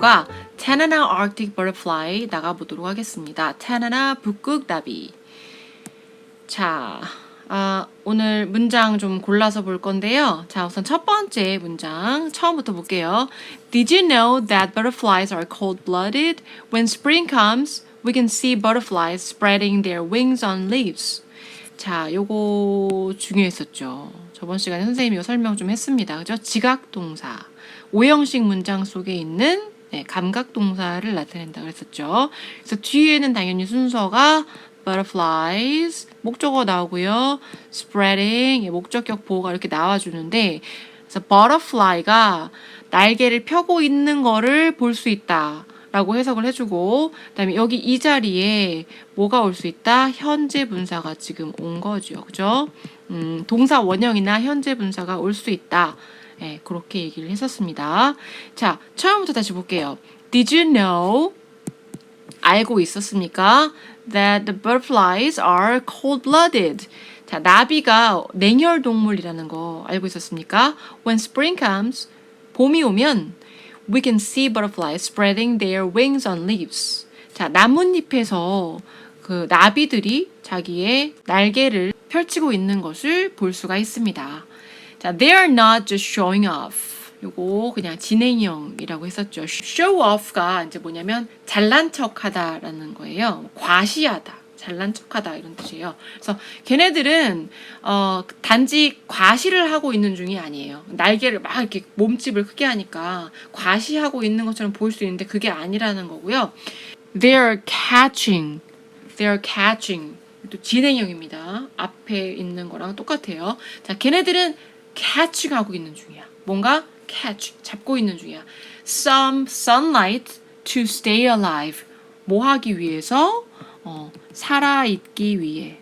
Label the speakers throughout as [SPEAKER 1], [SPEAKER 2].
[SPEAKER 1] 주어가 Tanana Arctic Butterfly 나가보도록 하겠습니다. Tanana 북극나비. 자, 아, 오늘 문장 좀 골라서 볼 건데요. 자, 우선 첫 번째 문장 처음부터 볼게요. Did you know that butterflies are cold-blooded? When spring comes, we can see butterflies spreading their wings on leaves. 자, 요거 중요했었죠. 저번 시간에 선생님이 설명 좀 했습니다. 그죠? 지각 동사. 오형식 문장 속에 있는 네, 감각 동사를 나타낸다 그랬었죠. 그래서 뒤에는 당연히 순서가 butterflies 목적어 나오고요. spreading 예, 목적격 보호가 이렇게 나와주는데 그래서 butterfly가 날개를 펴고 있는 거를 볼 수 있다. 라고 해석을 해주고 그다음에 여기 이 자리에 뭐가 올 수 있다? 현재 분사가 지금 온 거죠. 그죠? 음, 동사 원형이나 현재 분사가 올 수 있다. 예, 그렇게 얘기를 했었습니다. 자, 처음부터 다시 볼게요. Did you know? 알고 있었습니까? That the butterflies are cold-blooded. 자, 나비가 냉혈 동물이라는 거 알고 있었습니까? When spring comes, 봄이 오면 we can see butterflies spreading their wings on leaves. 자, 나뭇잎에서 그 나비들이 자기의 날개를 펼치고 있는 것을 볼 수가 있습니다. 자, they are not just showing off. 요거 그냥 진행형이라고 했었죠. show off가 이제 뭐냐면 잘난 척하다라는 거예요. 과시하다. 잘난 척하다 이런 뜻이에요. 그래서 걔네들은 어 단지 과시를 하고 있는 중이 아니에요. 날개를 막 이렇게 몸집을 크게 하니까 과시하고 있는 것처럼 보일 수 있는데 그게 아니라는 거고요. They're catching, they're catching 또 진행형입니다. 앞에 있는 거랑 똑같아요. 자, 걔네들은 catching 하고 있는 중이야. 뭔가 catch 잡고 있는 중이야. Some sunlight to stay alive. 뭐 하기 위해서? 어, 살아 있기 위해.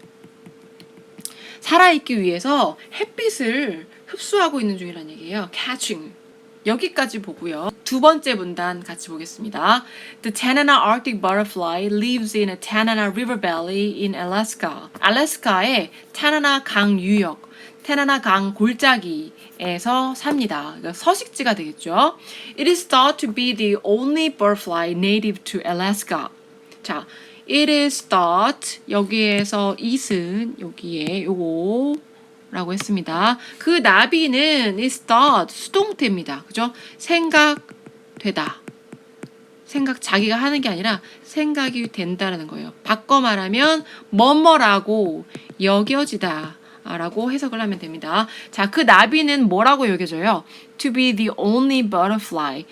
[SPEAKER 1] 살아 있기 위해서 햇빛을 흡수하고 있는 중이라는 얘기예요. catching. 여기까지 보고요. 두 번째 문단 같이 보겠습니다. The Tanana Arctic butterfly lives in a Tanana River valley in Alaska. 알래스카의 타나나 강 유역, 타나나 강 골짜기에서 삽니다. 그러니까 서식지가 되겠죠. It is thought to be the only butterfly native to Alaska. 자, it is thought 여기에서 it은 여기에 요거 라고 했습니다. 그 나비는 is thought 수동태입니다. 그죠? 생각되다. 생각 자기가 하는 게 아니라 생각이 된다라는 거예요. 바꿔 말하면 뭐뭐라고 여겨지다. 라고 해석을 하면 됩니다. 자, 그 나비는 뭐라고 여겨져요? To be the only butterfly.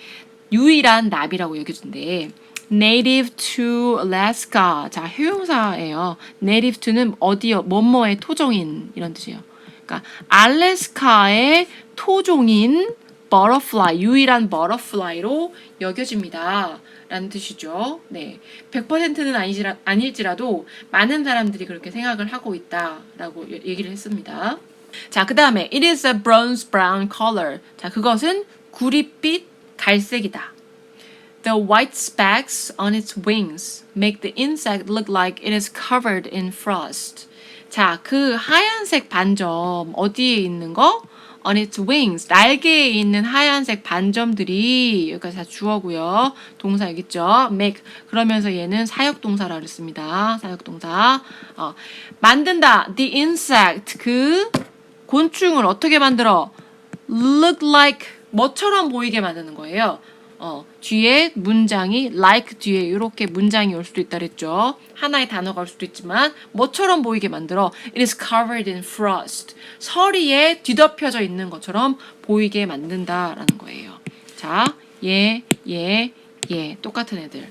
[SPEAKER 1] 유일한 나비라고 여겨진대. native to Alaska. 자, 효용사예요. native to는 어디요? 뭐뭐의 토종인 이런 뜻이에요. 그러니까 알래스카의 토종인 butterfly, 유일한 butterfly로 여겨집니다. 라는 뜻이죠. 네. 100%는 아니지라, 아닐지라도 많은 사람들이 그렇게 생각을 하고 있다라고 얘기를 했습니다. 자, 그 다음에 it is a bronze brown color. 자, 그것은 구릿빛 갈색이다. The white specks on its wings make the insect look like it is covered in frost. 자, 그 하얀색 반점 어디에 있는 거? On its wings. 날개에 있는 하얀색 반점들이 여기까지 다 주어고요. 동사 여기 있죠. make. 그러면서 얘는 사역 동사라 그랬습니다. 사역 동사. 어, 만든다. The insect. 그 곤충을 어떻게 만들어? look like 뭐처럼 보이게 만드는 거예요. 어, 뒤에 문장이 like 뒤에 이렇게 문장이 올 수도 있다 그랬죠. 하나의 단어가 올 수도 있지만 뭐처럼 보이게 만들어 it is covered in frost. 서리에 뒤덮여져 있는 것처럼 보이게 만든다라는 거예요. 자, 얘, 얘, 얘 똑같은 애들.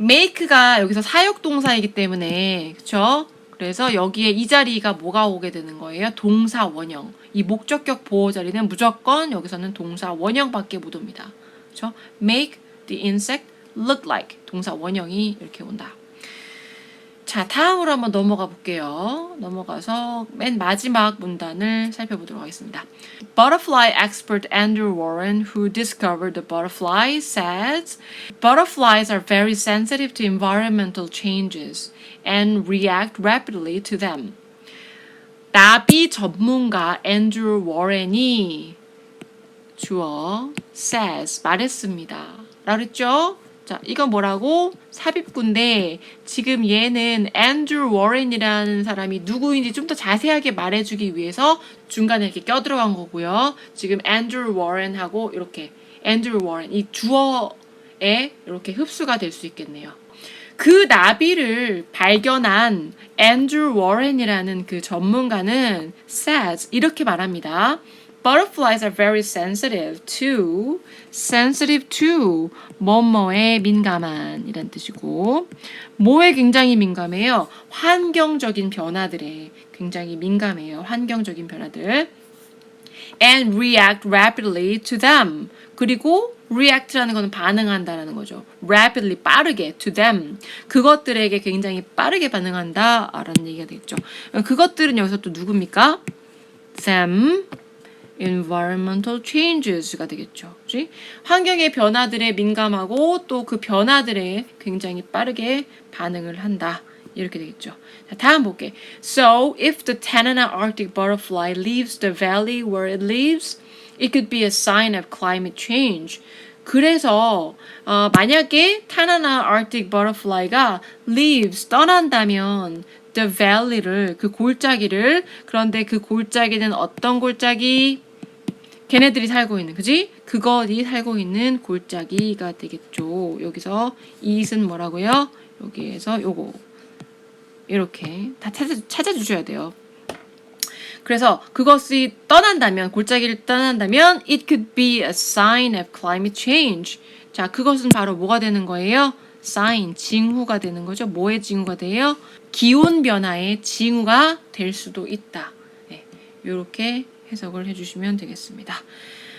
[SPEAKER 1] make가 여기서 사역 동사이기 때문에 그쵸? 그래서 여기에 이 자리가 뭐가 오게 되는 거예요? 동사 원형. 이 목적격 보호 자리는 무조건 여기서는 동사 원형밖에 못 옵니다. 그렇죠? Make the insect look like 동사 원형이 이렇게 온다. 자, 다음으로 한번 넘어가 볼게요. 넘어가서 맨 마지막 문단을 살펴보도록 하겠습니다. Butterfly expert Andrew Warren, who discovered the butterfly, says butterflies are very sensitive to environmental changes and react rapidly to them. 나비 전문가 앤드루 워렌이 주어 says 말했습니다. 라고 그랬죠? 자, 이건 뭐라고? 삽입구인데 지금 얘는 앤드루 워렌이라는 사람이 누구인지 좀 더 자세하게 말해주기 위해서 중간에 이렇게 껴들어간 거고요. 지금 앤드루 워렌하고 이렇게 앤드루 워렌 이 주어에 이렇게 흡수가 될 수 있겠네요. 그 나비를 발견한 앤드루 워렌이라는 그 전문가는 says 이렇게 말합니다. Butterflies are very sensitive to sensitive to 뭐뭐에 민감한 이란 뜻이고 뭐에 굉장히 민감해요? 환경적인 변화들에 굉장히 민감해요. 환경적인 변화들. and react rapidly to them. 그리고 react라는 거는 반응한다라는 거죠. rapidly 빠르게 to them. 그것들에게 굉장히 빠르게 반응한다라는 얘기가 되겠죠. 그것들은 여기서 또 누굽니까? them environmental changes가 되겠죠. 그지? 환경의 변화들에 민감하고 또 그 변화들에 굉장히 빠르게 반응을 한다. 이렇게 되겠죠. 자, 다음 볼게. So, if the Tanana Arctic butterfly leaves the valley where it lives, it could be a sign of climate change. 그래서 어, 만약에 타나나 Arctic butterfly가 leaves 떠난다면 the valley를 그 골짜기를 그런데 그 골짜기는 어떤 골짜기? 걔네들이 살고 있는 그지? 그것이 살고 있는 골짜기가 되겠죠. 여기서 이은 뭐라고요? 여기에서 요거 이렇게 다 찾아, 찾아주셔야 돼요. 그래서 그것이 떠난다면 골짜기를 떠난다면 it could be a sign of climate change. 자, 그것은 바로 뭐가 되는 거예요? sign, 징후가 되는 거죠. 뭐의 징후가 돼요? 기온 변화의 징후가 될 수도 있다. 네, 이렇게 해석을 해주시면 되겠습니다.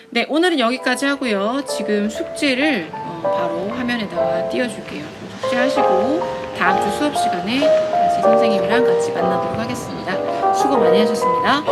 [SPEAKER 1] 네, 오늘은 여기까지 하고요. 지금 숙제를 어, 바로 화면에다가 띄워줄게요. 숙제하시고 다음 주 수업 시간에 다시 선생님이랑 같이 만나도록 하겠습니다. 수고 많이 하셨습니다.